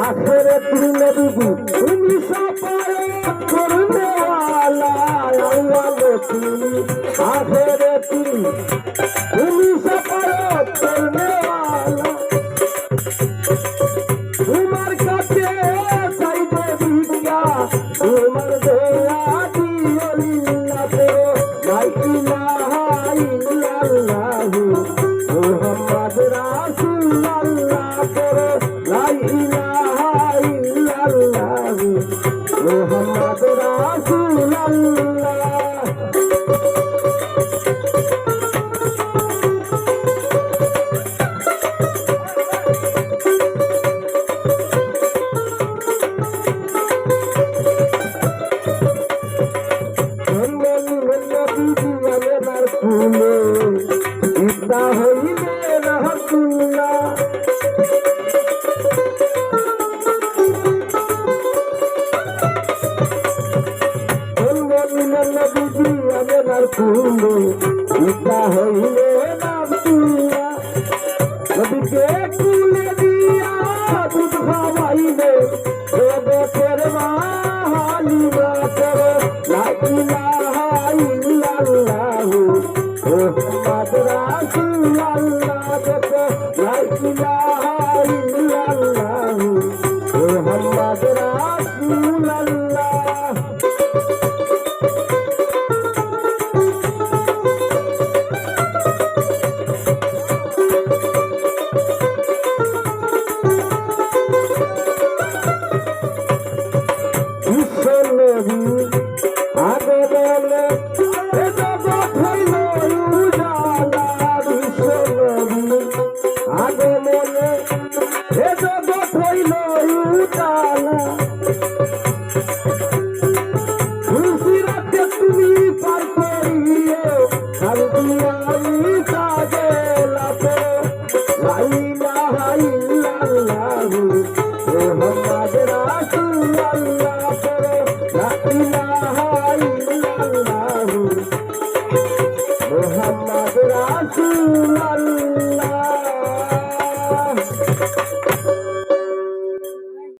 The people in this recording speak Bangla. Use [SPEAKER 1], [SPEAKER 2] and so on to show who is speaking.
[SPEAKER 1] আখেরে তুমি নবী তুমি সপারে করনে তুমি আখেরে তুমি তুমি সপারে করনে তোমার কাছে চাইবে ভিক্ষা, তোমার দয়া দিওলিল্লাহ তো লা ইলাহা ইল্লাল্লাহু মুহাম্মদ রাসূলুল্লাহ হইলে রহতুল্লাহ মঙ্গলি মন্নবী দিয়ালেবার ফুলে ইচ্ছা হইলে রহতুল্লাহ নদীকে কুলে দিয়া দুধ খাওয়াইলে জগতের মাহালিমা মুহাম্মদ আগে মনে এ জগৎ হইল উতালা তুলসী রাতে তুমি পার করিয়ে হালদিয়া ইসা গেলাতে লাইলা হাইলাল্লাহু মোহাম্মদ রাসূলুল্লাহ পরে লাইলা হাইলাল্লাহু মোহাম্মদ রাসূল